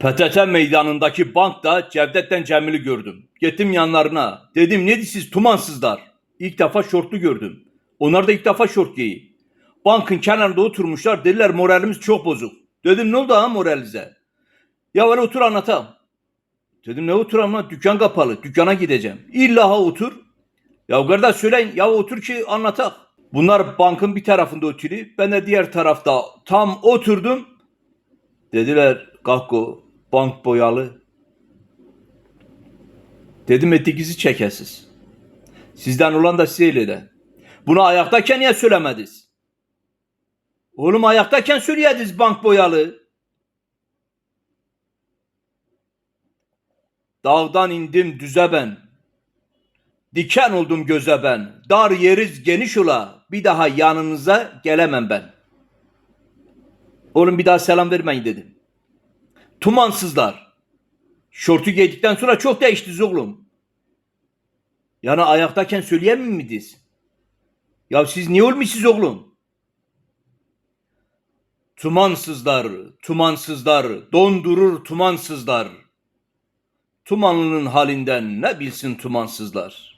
PTT meydanındaki bankta Cevdet'ten Cemil'i gördüm. Gittim yanlarına. Dedim ne siz tumansızlar. İlk defa şortlu gördüm. Onlar da ilk defa şort giyi. Bankın kenarında oturmuşlar. Dediler moralimiz çok bozuk. Dedim ne oldu ha moralinize? Ya öyle otur anlatam. Dedim ne oturam lan? Dükkan kapalı. Dükkana gideceğim. İlla ha otur. Ya kardeş söyleyin ya otur ki anlatak. Bunlar bankın bir tarafında oturuyor. Ben de diğer tarafta tam oturdum. Dediler Gakko bank boyalı. Dedim ettiğinizi çekesiz. Sizden olan da size eyle Bunu ayaktayken niye söylemediniz? Oğlum ayaktayken söyleyediniz bank boyalı. Dağdan indim düze ben. Diken oldum göze ben. Dar yeriz geniş ola. Bir daha yanınıza gelemem ben. Oğlum bir daha selam vermeyin dedim. Tumansızlar. Şortu giydikten sonra çok değiştiniz oğlum. Yani ayaktayken söyleyemem miydiniz? Ya siz niye olmuşsunuz oğlum? Tumansızlar, tumansızlar, dondurur tumansızlar. Tumanlının halinden ne bilsin tumansızlar.